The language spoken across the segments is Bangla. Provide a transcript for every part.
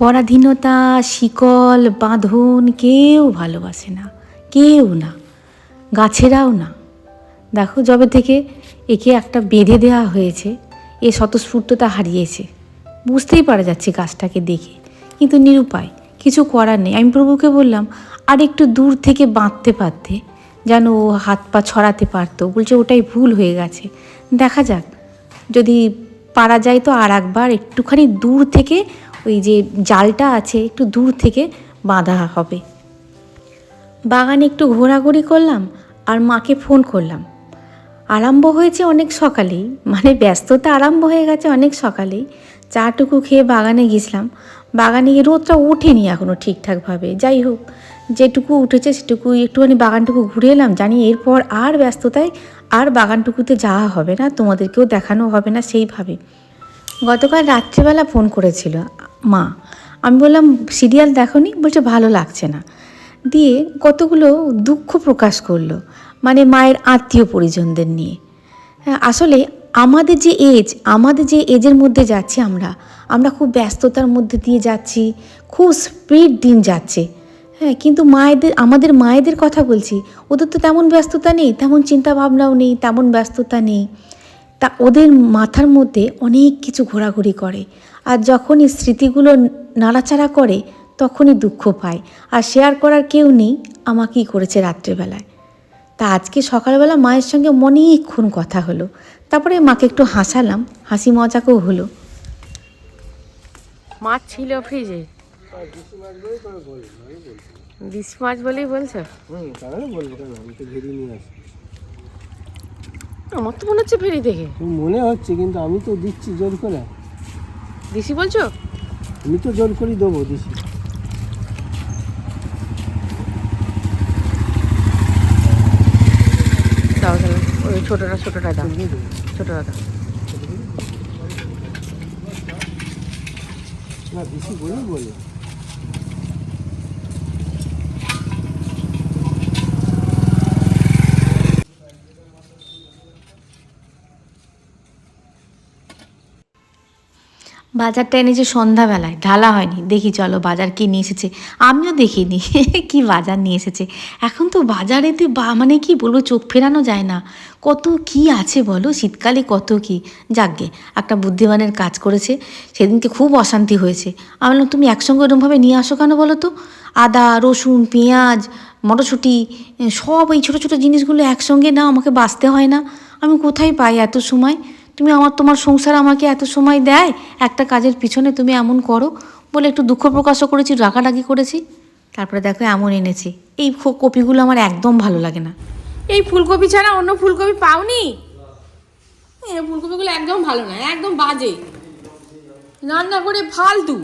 পরাধীনতা, শিকল, বাঁধন কেউ ভালোবাসে না, কেউ না, গাছেরাও না। দেখো যবে থেকে একে একটা বেঁধে দেওয়া হয়েছে, এ স্বতঃস্ফূর্ততা হারিয়েছে। বুঝতেই পারা যাচ্ছে গাছটাকে দেখে, কিন্তু নিরুপায়, কিছু করার নেই। আমি প্রভুকে বললাম আর একটু দূর থেকে বাঁধতে পারতে, যেন ও হাত পা ছড়াতে পারতো। বলছে, ওটাই ভুল হয়ে গেছে। দেখা যাক, যদি পারা যায় তো আর একবার একটুখানি দূর থেকে ওই যে জালটা আছে, একটু দূর থেকে বাঁধা হবে। বাগানে একটু ঘোরাঘুরি করলাম আর মাকে ফোন করলাম। আরম্ভ হয়েছে অনেক সকালেই মানে ব্যস্ততা আরম্ভ হয়ে গেছে অনেক সকালেই। চাটুকু খেয়ে বাগানে গেছিলাম। বাগানে গিয়ে রোদটা ওঠেনি এখনও ঠিকঠাকভাবে। যাই হোক, যেটুকু উঠেছে সেটুকু একটুখানি বাগানটুকু ঘুরে এলাম। জানি এরপর আর ব্যস্ততায় আর বাগানটুকুতে যাওয়া হবে না, তোমাদেরকেও দেখানো হবে না সেইভাবে। গতকাল রাত্রিবেলা ফোন করেছিল। মা আমি বললাম সিরিয়াল দেখনি? বলছে ভালো লাগছে না। দিয়ে কতগুলো দুঃখ প্রকাশ করল মানে মায়ের আত্মীয় পরিজনদের নিয়ে। হ্যাঁ, আসলে আমাদের যে এজ আমাদের যে এজের মধ্যে যাচ্ছি আমরা আমরা খুব ব্যস্ততার মধ্যে দিয়ে যাচ্ছি খুব স্পিড দিন যাচ্ছে। হ্যাঁ কিন্তু মায়েদের আমাদের মায়েদের কথা বলছি ওদের তো তেমন ব্যস্ততা নেই তেমন চিন্তা ভাবনাও নেই তেমন ব্যস্ততা নেই। তা ওদের মাথার মধ্যে অনেক কিছু ঘোরাঘুরি করে। আর যখনই স্মৃতিগুলো নাড়াচাড়া করে তখনই দুঃখ পায়। আর শেয়ার করার কেউ নেই আমাকেই করেছে রাত্রেবেলায়। তা আজকে সকালবেলা মায়ের সঙ্গে অনেকক্ষণ কথা হলো। তারপরে মাকে একটু হাসালাম হাসি মজাকেও হলো। মাছ ছিল ফ্রিজে দিস মাছ বলেই বলছো? আমার তো মনে হচ্ছে ফেরি দেখে। মনে হচ্ছে কিন্তু আমি তো দিচ্ছি জোর করে। দিশি বলছো? আমি তো জোর করি দেবো দিশি। দাও তাহলে ওই ছোটোটা ছোটোটা দাও ছোটোটা দাও। না দিশি বলি বলে। বাজারটা এনেছে সন্ধ্যাবেলায়, ঢালা হয়নি। দেখি চলো বাজার কি নিয়ে এসেছে। আমিও দেখিনি, কি বাজার নিয়ে এসেছে। এখন তো বাজারেতে বা মানে কি বলব, চোখ ফেরানো যায় না। কত কি আছে বলো? শীতকালে কত কি? যাকগে, একটা বুদ্ধিমানের কাজ করেছে, সেদিনকে খুব অশান্তি হয়েছে। আমি বললাম, তুমি একসঙ্গে ওরমভাবে নিয়ে আসো কেন বলো তো? আদা, রসুন, পেঁয়াজ, মটরশুঁটি, সব এই ছোটো ছোটো জিনিসগুলো একসঙ্গে না আমাকে বাঁচতে হয় না। আমি কোথায় পাই এত সময়? তুমি আমার, তোমার সংসার আমাকে এত সময় দেয়? একটা কাজের পিছনে তুমি এমন করো বলে একটু দুঃখ প্রকাশও করেছি, রাগারাগি করেছি। তারপরে দেখো এমন এনেছি। এই কপিগুলো আমার একদম ভালো লাগে না। এই ফুলকপি ছাড়া অন্য ফুলকপি পাওনি? এই ফুলকপিগুলো একদম ভালো না, একদম বাজে। রান্না করে ফালতু।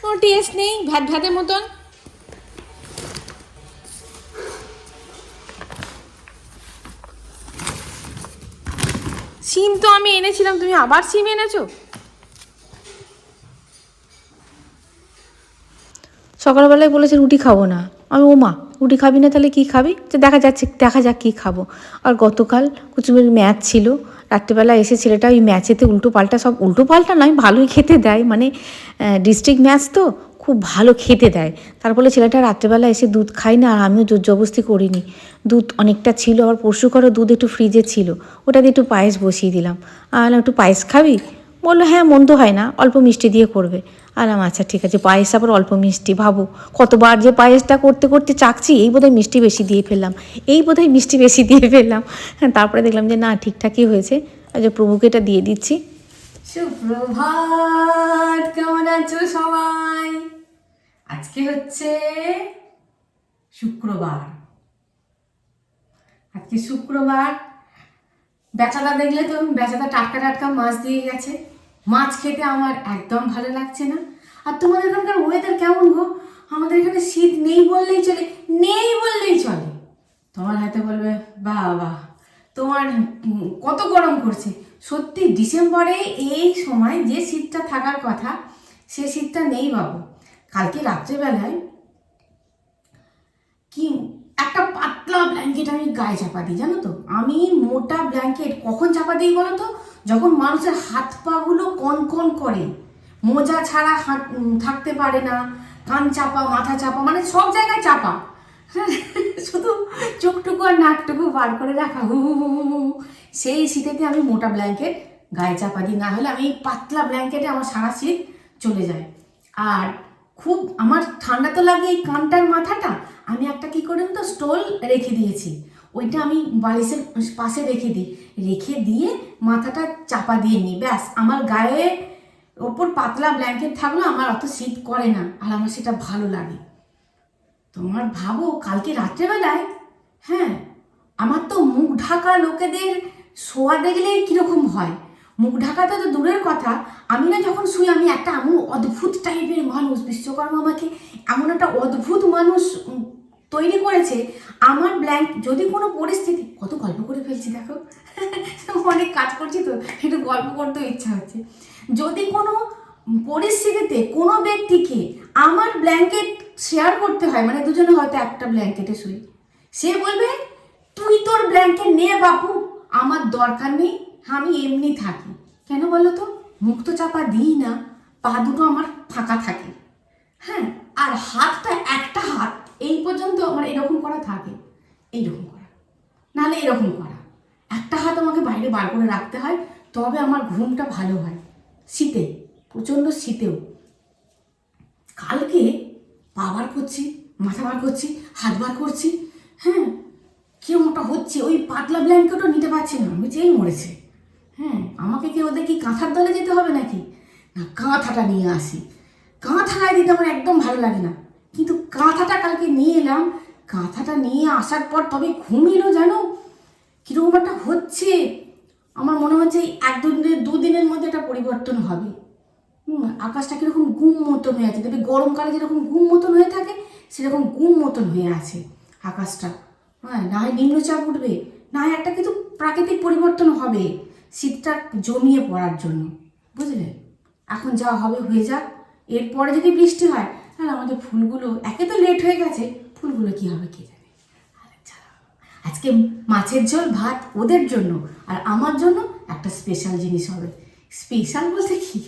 কোনো টেস্ট নেই ভ্যাট ভ্যাটের মতন। সিম তো আমি এনেছিলাম, তুমি আবার সিম এনেছো? সকালবেলায় বলেছে রুটি খাব না। আমি ও মা রুটি খাবি না তাহলে কী খাবি? তো দেখা যাচ্ছে, দেখা যাক কী খাব। আর গতকাল কুচুমের ম্যাচ ছিল। রাত্রেবেলা এসে ছেলেটা ওই ম্যাচেতে উল্টো পাল্টা, সব উল্টো পাল্টা নয়, ভালোই খেতে দেয়। মানে ডিস্ট্রিক্ট ম্যাচ তো খুব ভালো খেতে দেয়। তার ফলে ছেলেটা রাত্রেবেলা এসে দুধ খাই না, আর আমিও জোর জবস্তি করিনি। দুধ অনেকটা ছিল আর পরশু করো দুধ একটু ফ্রিজে ছিল। ওটা দিয়ে একটু পায়েস বসিয়ে দিলাম। আর একটু পায়েস খাবি? বলল হ্যাঁ মন্দ হয় না, অল্প মিষ্টি দিয়ে করবে। আলাম আচ্ছা ঠিক আছে, পায়েস আবার অল্প মিষ্টি, ভাবো। কতবার যে পায়েসটা করতে করতে চাকছি, এই বোধহয় মিষ্টি বেশি দিয়ে ফেললাম। এই বোধহয় মিষ্টি বেশি দিয়ে ফেললাম। হ্যাঁ তারপরে দেখলাম যে, না, ঠিকঠাকই হয়েছে। যে প্রভুকে এটা দিয়ে দিচ্ছি। সুপ্রভাত, কেমন আছো সবাই? আজকে হচ্ছে শুক্রবার। আজকে শুক্রবার। বেচাটা দেখলে তো বেচাটা টাটকা টাটকা মাছ দিয়ে গেছে। মাছ খেতে আমার একদম ভালো লাগছে না। আর তোমাদের এখানকার ওয়েদার কেমন গো? আমাদের এখানে শীত নেই বললেই চলে, নেই বললেই চলে। তোমার হাতে বলবে, বাহ তোমার কত গরম করছে সত্যি, ডিসেম্বরে এই সময় যে শীতটা থাকার কথা, সে শীতটা নেই বাবু। কালকে রাত্রেবেলায় কি, একটা পাতলা ব্ল্যাঙ্কেট আমি গায়ে চাপা দিই, জানো তো? আমি মোটা ব্ল্যাঙ্কেট কখন চাপা দিই বলো তো? যখন মানুষের হাত পাগুলো কন কন করে। মোজা ছাড়া থাকতে পারে না, কান চাপা, মাথা চাপা মানে সব জায়গায় চাপা। শুধু চোখটুকু আর নাকটুকু বার করে রাখা। হু হু হু হু। সেই শীতেতে আমি মোটা ব্ল্যাঙ্কেট গায়ে চাপা দিই। না হলে আমি পাতলা ব্ল্যাঙ্কেটে আমার সারা শীত চলে যায়। আর খুব আমার ঠান্ডা তো লাগে এই কানটার মাথাটা। আমি একটা কি করি তো, স্টোল রেখে দিয়েছি। ওইটা আমি বালিশের পাশে রেখে দিই। রেখে দিয়ে মাথাটা চাপা দিয়ে নিই। ব্যাস, আমার গায়ে ওপর পাতলা ব্ল্যাঙ্কেট থাকলেও আমার অত শীত করে না। আর আমার সেটা ভালো লাগে। তোমার ভাবো, কালকে রাত্রেবেলায়? হ্যাঁ আমার তো মুখ ঢাকা লোকেদের শোয়া দেখলে কীরকম হয়? মুখ ঢাকাটা তো দূরের কথা। আমি না যখন শুই, আমি একটা এমন অদ্ভুত টাইপের মানুষ। বিশ্বকর্মা আমাকে এমন একটা অদ্ভুত মানুষ তৈরি করেছে। আমার ব্ল্যাঙ্ক যদি কোনো পরিস্থিতি কত গল্প করে ফেলছি দেখো। অনেক কাজ করছি তো, একটু গল্প করতেও ইচ্ছা হচ্ছে। যদি কোনো পরিস্থিতিতে কোনো ব্যক্তিকে আমার ব্ল্যাঙ্কেট শেয়ার করতে হয় মানে দুজনে হয়তো একটা ব্ল্যাঙ্কেটে শুই। সে বলবে, তুই তোর ব্ল্যাঙ্কেট নে বাপু, আমার দরকার নেই, আমি এমনি থাকি। কেন বলো তো? মুখ তো চাপা দিই না, পা দুটো আমার ফাঁকা থাকে। হ্যাঁ আর হাতটা, একটা হাত, এই পর্যন্ত আমার এরকম করা থাকে। এইরকম করা। নাহলে এরকম করা। একটা হাত আমাকে বাইরে বার করে রাখতে হয়, তবে আমার ঘুমটা ভালো হয়। শীতে, প্রচণ্ড শীতেও। কালকে পা বার করছি, মাথা বার করছি, হাত বার করছি হ্যাঁ? কেউ কিরমটা হচ্ছে, ওই পাতলা ব্ল্যাঙ্কেটও নিতে পারছি না আমি যেই মরেছে। হ্যাঁ আমাকে কি ওদের কি কাঁথার দলে যেতে হবে নাকি? না, কাঁথাটা নিয়ে আসি। কাঁথা গায়ে দিতে আমার একদম ভালো লাগে না। কিন্তু কাঁথাটা কালকে নিয়ে এলাম, কাঁথাটা নিয়ে আসার পর তবে ঘুম এলো জানো? কীরকম একটা হচ্ছে। আমার মনে হচ্ছে এই এক দুদিনের দুদিনের মধ্যে এটা পরিবর্তন হবে। আকাশটা কীরকম গুম মতন হয়ে আছে। দেখবে গরমকালে যেরকম গুম মতন হয়ে থাকে, সেরকম গুম মতন হয়ে আছে আকাশটা। হ্যাঁ না হয় নিম্নচাপ উঠবে, না হয় একটা কিন্তু প্রাকৃতিক পরিবর্তন হবে শীতটা জমিয়ে পড়ার জন্য। বুঝলে? এখন যা হবে হয়ে যাক। এরপরে যদি বৃষ্টি হয়, তাহলে আমাদের ফুলগুলো, একে তো লেট হয়ে গেছে, ফুলগুলো কি হবে কে জানে? আচ্ছা আজকে মাছের ঝোল, ভাত ওদের জন্য, আর আমার জন্য একটা স্পেশাল জিনিস হবে। স্পেশাল বলতে কি?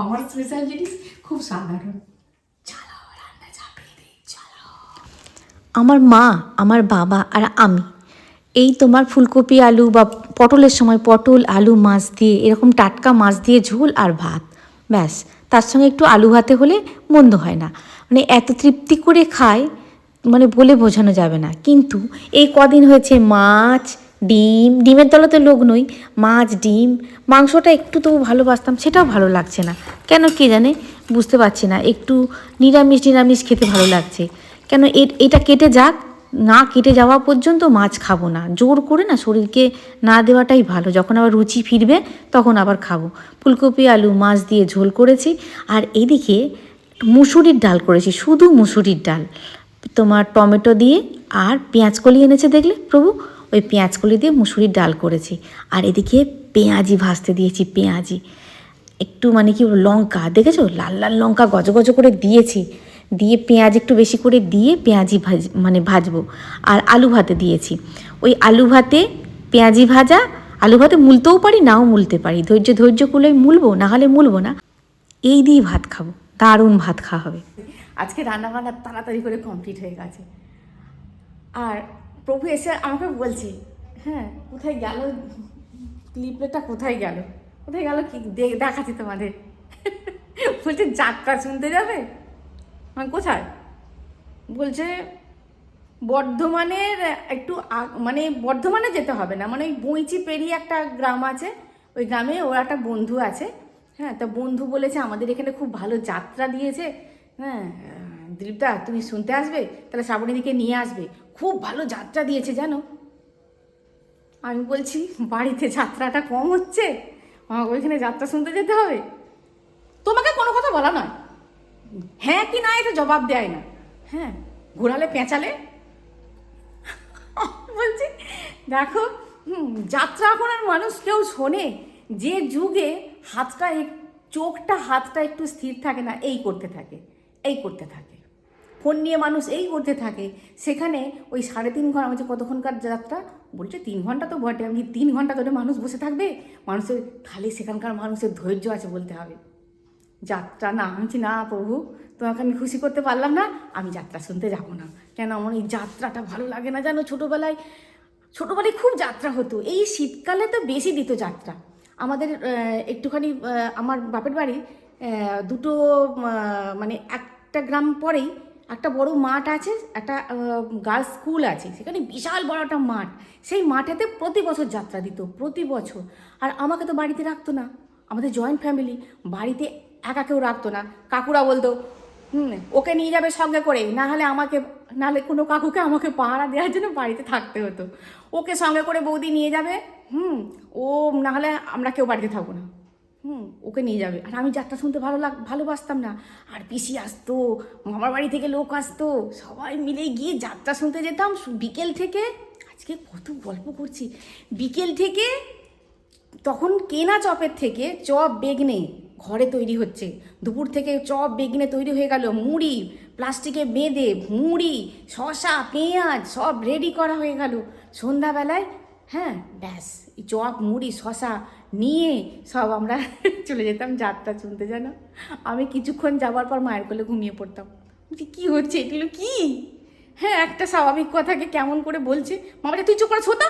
আমার স্পেশাল জিনিস খুব সাধারণ। আমার মা, আমার বাবা আর আমি, এই তোমার ফুলকপি আলু বা পটলের সময় পটল, আলু, মাছ দিয়ে, এরকম টাটকা মাছ দিয়ে ঝোল আর ভাত। ব্যাস, তার সঙ্গে একটু আলু ভাতে হলে মন্দ হয় না। মানে এত তৃপ্তি করে খায় মানে বলে বোঝানো যাবে না। কিন্তু এই কদিন হয়েছে মাছ ডিম, ডিমের তলাতে লোক নই, মাছ, ডিম, মাংসটা একটু তবু ভালোবাসতাম, সেটাও ভালো লাগছে না। কেন কে জানে? বুঝতে পারছি না। একটু নিরামিষ নিরামিষ খেতে ভালো লাগছে। কেন এটা কেটে যাক, না কেটে যাওয়া পর্যন্ত মাছ খাব না। জোর করে না শরীরকে না দেওয়াটাই ভালো। যখন আবার রুচি ফিরবে, তখন আবার খাব। ফুলকপি, আলু, মাছ দিয়ে ঝোল করেছি। আর এদিকে মুসুরির ডাল করেছি, শুধু মুসুরির ডাল। তোমার টমেটো দিয়ে আর পেঁয়াজ কলি এনেছে দেখলে প্রভু? ওই পেঁয়াজ কলি দিয়ে মুসুরির ডাল করেছি। আর এদিকে পেঁয়াজি ভাজতে দিয়েছি, পেঁয়াজি। একটু মানে কি লঙ্কা। দেখেছ? লাল লাল লঙ্কা গজ গজ করে দিয়েছি। দিয়ে পেঁয়াজ একটু বেশি করে দিয়ে পেঁয়াজি ভাজ মানে ভাজবো। আর আলু ভাতে দিয়েছি। ওই আলু ভাতে পেঁয়াজি ভাজা, আলু ভাতে মুলতেও পারি, নাও মুলতে পারি। ধৈর্য ধৈর্য করলে মুলবো, না হলে মুলবো না। এই দিয়ে ভাত খাব। দারুণ ভাত খাওয়া হবে। আজকে রান্নাবান্না তাড়াতাড়ি করে কমপ্লিট হয়ে গেছে। আর প্রভু এসে আমাকে বলছে হ্যাঁ কোথায় গেল? ক্লিপলেটটা কোথায় গেল? কোথায় গেল কি দেখাচ্ছি তোমাদের। বলছে, যাত্রা শুনতে যাবে? মানে কোথায়? বলছে, বর্ধমানের একটু মানে বর্ধমানে যেতে হবে না মানে ওই বইচি পেরিয়ে একটা গ্রাম আছে, ওই গ্রামে ওর একটা বন্ধু আছে হ্যাঁ তা বন্ধু বলেছে, আমাদের এখানে খুব ভালো যাত্রা দিয়েছে। হ্যাঁ দিলীপদা, তুমি শুনতে আসবে? তাহলে শ্রাবণীদিকে নিয়ে আসবে। খুব ভালো যাত্রা দিয়েছে জানো? আমি বলছি, বাড়িতে যাত্রাটা কম হচ্ছে? আমাকে ওইখানে যাত্রা শুনতে যেতে হবে? তোমাকে কোনো কথা বলা নয়। হ্যাঁ কি না এটা জবাব দেয় না। হ্যাঁ ঘোরালে পেঁচালে? বলছি, দেখো যাত্রা আর মানুষ কেউ শোনে। যে যুগে হাতটা চোখটা, হাতটা একটু স্থির থাকে না, এই করতে থাকে, এই করতে থাকে। ফোন নিয়ে মানুষ এই করতে থাকে। সেখানে ওই সাড়ে তিন ঘণ্টা বলছে কতক্ষণকার যাত্রা, বলছে তিন ঘণ্টা তো বটে। আমি তিন ঘণ্টা ধরে মানুষ বসে থাকবে? মানুষের খালি সেখানকার মানুষের ধৈর্য আছে বলতে হবে। যাত্রা না, আমি না প্রভু, তোমাকে আমি খুশি করতে পারলাম না। আমি যাত্রা শুনতে যাব না। কেন আমার এই যাত্রাটা ভালো লাগে না জানো? ছোটোবেলায় ছোটোবেলায় খুব যাত্রা হতো। এই শীতকালে তো বেশি দিত যাত্রা। আমাদের একটুখানি আমার বাপের বাড়ি দুটো মানে একটা গ্রাম পরেই একটা বড় মাঠ আছে, একটা গার্লস স্কুল আছে, সেখানে বিশাল বড় একটা মাঠ। সেই মাঠেতে প্রতি বছর যাত্রা দিত, প্রতি বছর। আর আমাকে তো বাড়িতে রাখতো না। আমাদের জয়েন্ট ফ্যামিলি বাড়িতে একা কেউ রাখতো না। কাকুরা বলতো, হুম, ওকে নিয়ে যাবে সঙ্গে করে, না হলে আমাকে নাহলে কোনো কাকুকে আমাকে পাহারা দেওয়ার জন্য বাড়িতে থাকতে হতো। ওকে সঙ্গে করে বৌদি নিয়ে যাবে, হুম, ও না হলে আমরা কেউ বাড়িতে থাকব না। হুম, ওকে নিয়ে যাবে। আর আমি যাত্রা শুনতে ভালো লাগ, ভালোবাসতাম না। আর পিসি আসতো, মামার বাড়ি থেকে লোক আসতো, সবাই মিলে গিয়ে যাত্রা শুনতে যেতাম। বিকেল থেকে, আজকে কত গল্প করছি। বিকেল থেকে, তখন কেনা চপের থেকে চপ, বেগনে ঘরে তৈরি হচ্ছে। দুপুর থেকে চপ, বেগনে তৈরি হয়ে গেল। মুড়ি, প্লাস্টিকে বেঁধে, মুড়ি শশা পেঁয়াজ সব রেডি করা হয়ে গেল। সন্ধ্যাবেলায় হ্যাঁ ব্যাস এই চপ মুড়ি শশা নিয়ে সব আমরা চলে যেতাম যাত্রা শুনতে জানো? আমি কিছুক্ষণ যাওয়ার পর মায়ের কোলে ঘুমিয়ে পড়তাম। বলছি, কি হচ্ছে? এগুলো কি? হ্যাঁ একটা স্বাভাবিক কথাকে কেমন করে বলছে মামা তুই চুপ করে শোতা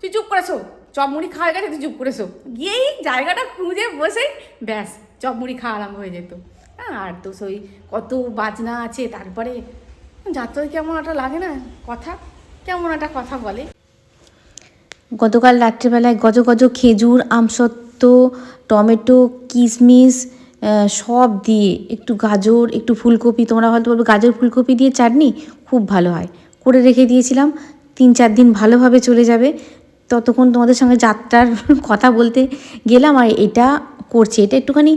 তুই চুপ করে শো। চপ মুড়ি খাওয়া গেছে তুই চুপ করে শো। গিয়েই জায়গাটা খুঁজে বসে ব্যাস চপ মুড়ি খাওয়া আরম্ভ হয়ে যেত। হ্যাঁ আর তো সেই কত বাজনা আছে তারপরে যাত্রায় কেমন একটা লাগে না কথা কেমন একটা কথা বলে। গতকাল রাত্রিবেলায় গজ গজ খেজুর, আমসত্ত্ব, টমেটো, কিশমিশ সব দিয়ে একটু গাজর, একটু ফুলকপি, তোমরা হয়তো বলবে গাজর, ফুলকপি দিয়ে চাটনি? খুব ভালো হয়। করে রেখে দিয়েছিলাম। তিন চার দিন ভালোভাবে চলে যাবে। ততক্ষণ তোমাদের সঙ্গে যাত্রার কথা বলতে গেলাম আর এটা করছি। এটা একটুখানি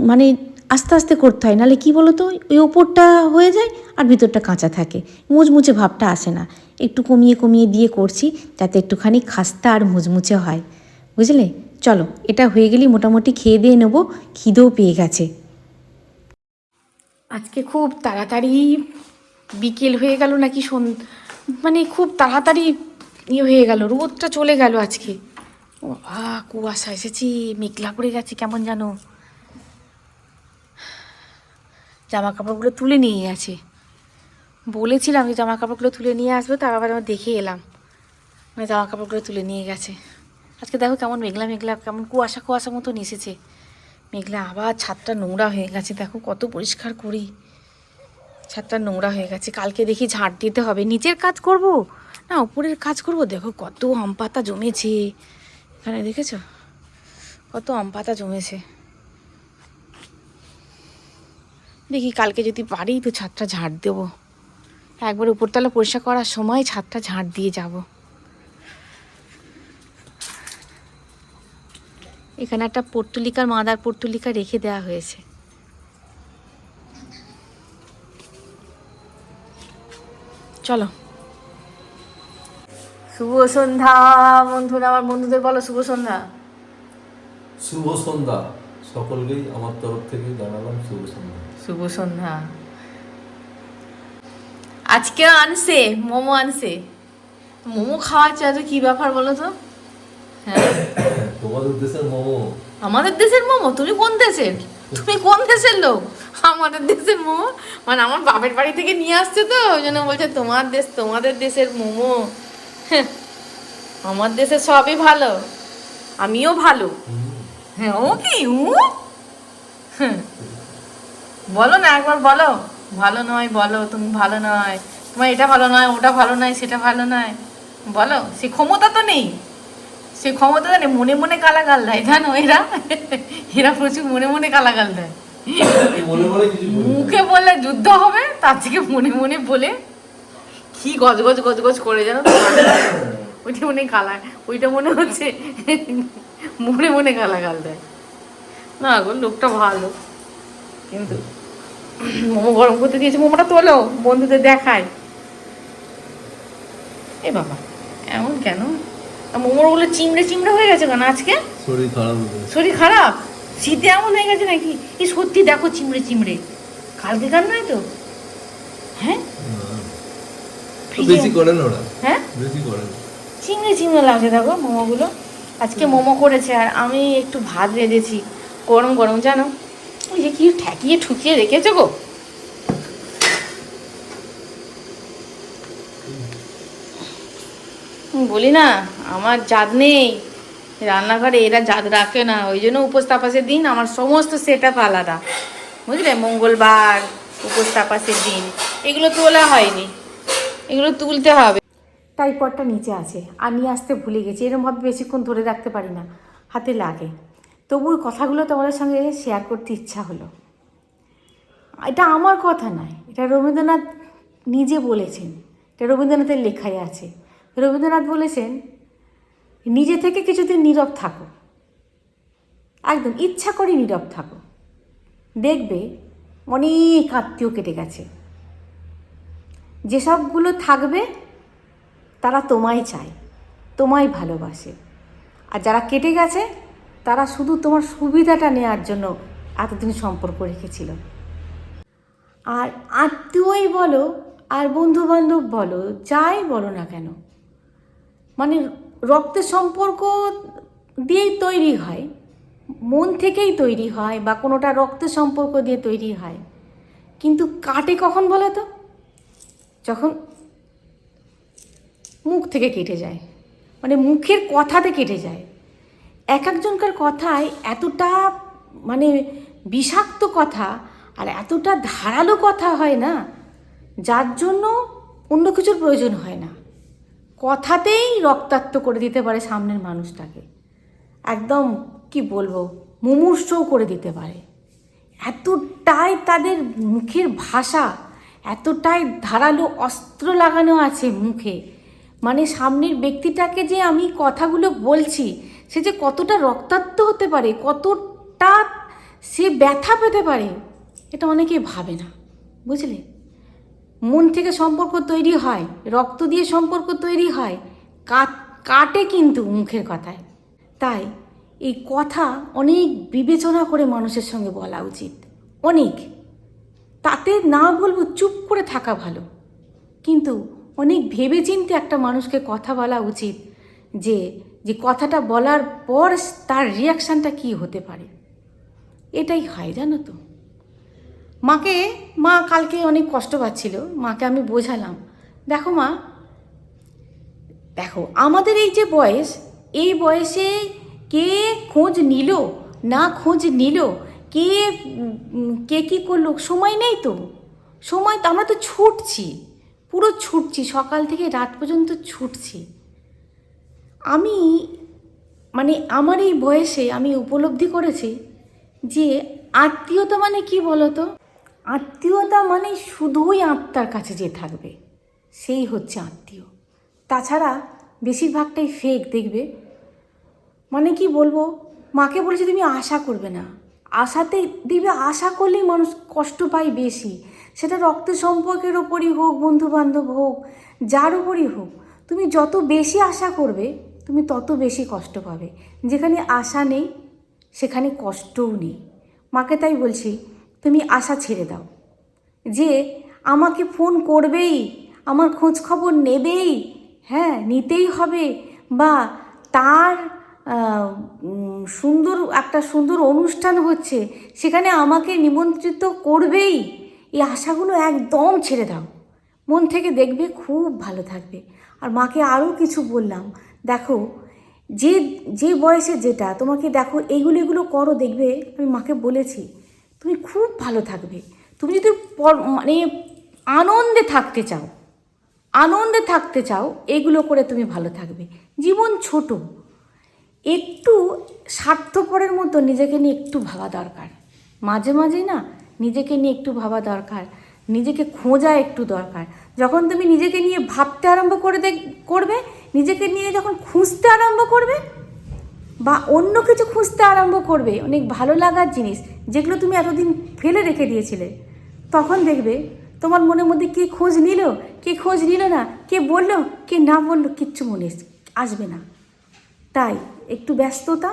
মানে আস্তে আস্তে করতে হয়। নাহলে কী বলো তো ওই ওপরটা হয়ে যায় আর ভিতরটা কাঁচা থাকে। মুচমুচে ভাবটা আসে না। একটু কমিয়ে কমিয়ে দিয়ে করছি, যাতে একটুখানি খাস্তা আর মুচমুচে হয়। বুঝলে? চলো, এটা হয়ে গেলেই মোটামুটি খেয়ে দিয়ে নেব, খিদেও পেয়ে গেছে। আজকে খুব তাড়াতাড়ি বিকেল হয়ে গেল নাকি সন মানে খুব তাড়াতাড়ি ইয়ে হয়ে গেল, রোদটা চলে গেল আজকে। বাবা, কুয়াশা এসেছি, মেঘলা পড়ে গেছে, কেমন জানো জামা কাপড়গুলো তুলে নিয়ে গেছে। বলেছিলাম যে জামা কাপড়গুলো তুলে নিয়ে আসবে, তার আবার আমি দেখে এলাম। মানে জামা কাপড়গুলো তুলে নিয়ে গেছে। আজকে দেখো কেমন মেঘলা মেঘলা, কেমন কুয়াশা কুয়াশা মতন এসেছে। মেঘলা আবার ছাদটা নোংরা হয়ে গেছে, দেখো কত পরিষ্কার করি। ছাদটা নোংরা হয়ে গেছে, কালকে দেখি ঝাড় দিতে হবে। নিচের কাজ করব? না, উপরের কাজ করব? দেখো কত আম পাতা জমেছে। এখানে দেখেছ? কত আম পাতা জমেছে। দেখি কালকে যদি পারি তো ছাদটা ঝাড় দেবো। একবার উপরতলা পরিষ্কার করার সময় ছাদটা ঝাঁট দিয়ে যাব। এখানে একটা পর্তুলিকার মাদার পর্তুলিকা রেখে দেওয়া হয়েছে। চলো। শুভ সন্ধ্যা বন্ধুরা আমার বন্ধুদের বলো শুভ সন্ধ্যা। শুভ সন্ধ্যা। সকলকেই আমার তরফ থেকে জানালাম শুভ সন্ধ্যা। শুভ সন্ধ্যা। আজকে আনছে মোমো আনছে। মোমো খাওয়াচ্ছে আজ কি ব্যাপার বলো তো? হ্যাঁ। তোমাদের দেশের মোমো। আমাদের দেশের মোমো? তুমি কোন দেশের? তুমি কোন দেশের লোক? আমাদের দেশের মোমো? মানে আমার বাপের বাড়ি থেকে নিয়ে আসছে তো ওই জন্য বলছে তোমার দেশ তোমাদের দেশের মোমো। হ্যাঁ, আমার দেশের সবই ভালো। আমিও ভালো। হ্যাঁ ও কি? হ্যাঁ। বলো না একবার বলো। ভালো নয় বলো তুমি ভালো নয়। তোমার এটা ভালো নয় ওটা ভালো নয় সেটা ভালো নয়। বলো সে ক্ষমতা তো নেই। সে ক্ষমতা তো নেই মনে মনে কালাগাল দেয় জানো? এরা এরা প্রচুর মনে মনে কালাগাল দেয়। মুখে বললে যুদ্ধ হবে তার থেকে মনে মনে বলে কি গজগজ গজগজ করে জানো? তো? ওইটা মনে কালা ওইটা মনে হচ্ছে মনে মনে গালাগাল দেয়। না গো লোকটা ভালো। কিন্তু মোমো গরম করতে দিয়েছে মোমোটা তোলো বন্ধুদের দেখায়। এ বাবা এমন কেন? ওগুলো চিমড়ে চিমড়ে হয়ে গেছে কেন আজকে? শরীর খারাপ শরীর খারাপ? শীতে এমন হয়ে গেছে নাকি? এই সত্যি দেখো চিমড়ে চিমড়ে কালকে কার নয় তো? হ্যাঁ? বেশি করেন ওরা। হ্যাঁ? বেশি করেন চিংড়ে চিংড়ে লাগছে দেখো মোমোগুলো। আজকে মোমো করেছে আর আমি একটু ভাত রেঁধেছি গরম গরম জানো? যে কি ঠেকিয়ে ঠুকিয়ে রেখেছো গো? বলি না, আমার জাত নেই। রান্নাঘরে এরা জাত রাখে না, ওই জন্য উপোস তাপাসের দিন আমার সমস্ত সেট আপ আলাদা। বুঝলে? মঙ্গলবার, উপোস তাপাসের দিন। এগুলো তোলা হয়নি। এগুলো তুলতে হবে। তাই পরটা নিচে আছে। আর নিয়ে আসতে ভুলে গেছি। এরমভাবে বেশিক্ষণ ধরে রাখতে পারি না। হাতে লাগে। তবু কথাগুলো তোমাদের সঙ্গে শেয়ার করতে ইচ্ছা হলো। এটা আমার কথা নয়, এটা রবীন্দ্রনাথ নিজে বলেছেন, এটা রবীন্দ্রনাথের লেখাই আছে। রবীন্দ্রনাথ বলেছেন, নিজে থেকে কিছুদিন নীরব থাকো। একদম ইচ্ছা করে নীরব থাকো। দেখবে অনেক আত্মীয় কেটে গেছে। যেসবগুলো থাকবে, তারা তোমায় চায়, তোমায় ভালোবাসে। আর যারা কেটে গেছে তারা শুধু তোমার সুবিধাটা নেওয়ার জন্য এতদিন সম্পর্ক রেখেছিল। আর আত্মীয়ই বলো, আর বন্ধু বান্ধব বলো, যাই বলো না কেন মানে রক্তের সম্পর্ক দিয়েই তৈরি হয়, মন থেকেই তৈরি হয় বা কোনোটা রক্তের সম্পর্ক দিয়ে তৈরি হয়। কিন্তু কাটে কখন বলো তো? যখন মুখ থেকে কেটে যায় মানে মুখের কথাতে কেটে যায়। এক একজনকার কথায় এতটা মানে বিষাক্ত কথা আর এতটা ধারালো কথা হয় না, যার জন্য অন্য কিছুর প্রয়োজন হয় না। কথাতেই রক্তাক্ত করে দিতে পারে সামনের মানুষটাকে। একদম কি বলব, মুমূর্ষও করে দিতে পারে। এতটাই তাদের মুখের ভাষা, এতটাই ধারালো অস্ত্র লাগানো আছে মুখে। মানে সামনের ব্যক্তিটাকে যে আমি কথাগুলো বলছি সে যে কতটা রক্তাক্ত হতে পারে, কতটা সে ব্যথা পেতে পারে, এটা অনেকেই ভাবে না, বুঝলে? মন থেকে সম্পর্ক তৈরি হয়, রক্ত দিয়ে সম্পর্ক তৈরি হয়, কাট, কাটে কিন্তু মুখের কথায়। তাই এই কথা অনেক বিবেচনা করে মানুষের সঙ্গে বলা উচিত। অনেক। তাতে না বলব চুপ করে থাকা ভালো। কিন্তু অনেক ভেবেচিন্তে একটা মানুষকে কথা বলা উচিত যে যে কথাটা বলার পর তার রিয়াকশানটা কী হতে পারে? এটাই হয়, জানো তো। মাকে, মা কালকে অনেক কষ্ট পাচ্ছিল, মাকে আমি বোঝালাম। দেখো মা, দেখো, আমাদের এই যে বয়স, এই বয়সে কে খোঁজ নিল, না খোঁজ নিল, কে কে কী করল, সময় নেই তো। সময় তো আমরা তো ছুটছি, পুরো ছুটছি, সকাল থেকে রাত পর্যন্ত ছুটছি। আমি মানে আমার এই বয়সে আমি উপলব্ধি করেছি যে আত্মীয়তা মানে কি বলতো? আত্মীয়তা মানে শুধুই আত্মার কাছে যে থাকবে, সেই হচ্ছে আত্মীয়। তাছাড়া বেশিরভাগটাই ফেক দেখবে। মানে কি বলব? মাকে বলেছে, তুমি আশা করবে না। আশাতে, দেখবে, আশা করলেই মানুষ কষ্ট পায় বেশি। সেটা রক্ত সম্পর্কের ওপরই হোক বন্ধু বান্ধব হোক, যার ওপরই হোক। তুমি যত বেশি আশা করবে তুমি তত বেশি কষ্ট পাবে। যেখানে আশা নেই, সেখানে কষ্টও নেই। মাকে তাই বলছি, তুমি আশা ছেড়ে দাও। যে আমাকে ফোন করবেই, আমার খোঁজ খবর নেবেই হ্যাঁ নিতেই হবে বা তার সুন্দর, একটা সুন্দর অনুষ্ঠান হচ্ছে, সেখানে আমাকে নিমন্ত্রিত করবেই, এই আশাগুলো একদম ছেড়ে দাও। মন থেকে দেখবে খুব ভালো থাকবে। আর মাকে আরও কিছু বললাম দেখো, যে যে বয়সে যেটা, তোমাকে দেখো এইগুলো এগুলো করো, দেখবে, আমি মাকে বলেছি, তুমি খুব ভালো থাকবে। তুমি যদি মানে আনন্দে থাকতে চাও, আনন্দে থাকতে চাও, এগুলো করে তুমি ভালো থাকবে। জীবন ছোট, একটু স্বার্থপরের মতো নিজেকে নিয়ে একটু ভাবা দরকার। মাঝে মাঝে না, নিজেকে নিয়ে একটু ভাবা দরকার, নিজেকে খোঁজা একটু দরকার। যখন তুমি নিজেকে নিয়ে ভাবতে আরম্ভ করে দেখ, করবে নিজেকে নিয়ে যখন খুঁজতে আরম্ভ করবে বা অন্য কিছু খুঁজতে আরম্ভ করবে, অনেক ভালো লাগার জিনিস যেগুলো তুমি এতদিন ফেলে রেখে দিয়েছিলে, তখন দেখবে তোমার মনের মধ্যে কে খোঁজ নিল, কে খোঁজ নিল না, কে বলল, কে না বলল কিচ্ছু মনে আসবে না। তাই একটু ব্যস্ততা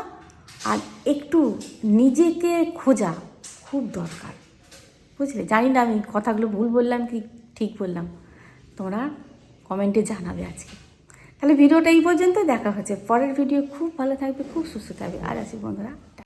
আর একটু নিজেকে খোঁজা খুব দরকার। বুঝলে? জানি না আমি কথাগুলো ভুল বললাম কি ঠিক বললাম। তোমরা কমেন্টে জানাবে আজকে। তাহলে ভিডিওটা এই পর্যন্ত দেখা হচ্ছে। পরের ভিডিও খুব ভালো থাকবে, খুব সুস্থ থাকবে। আর আছি বন্ধুরা।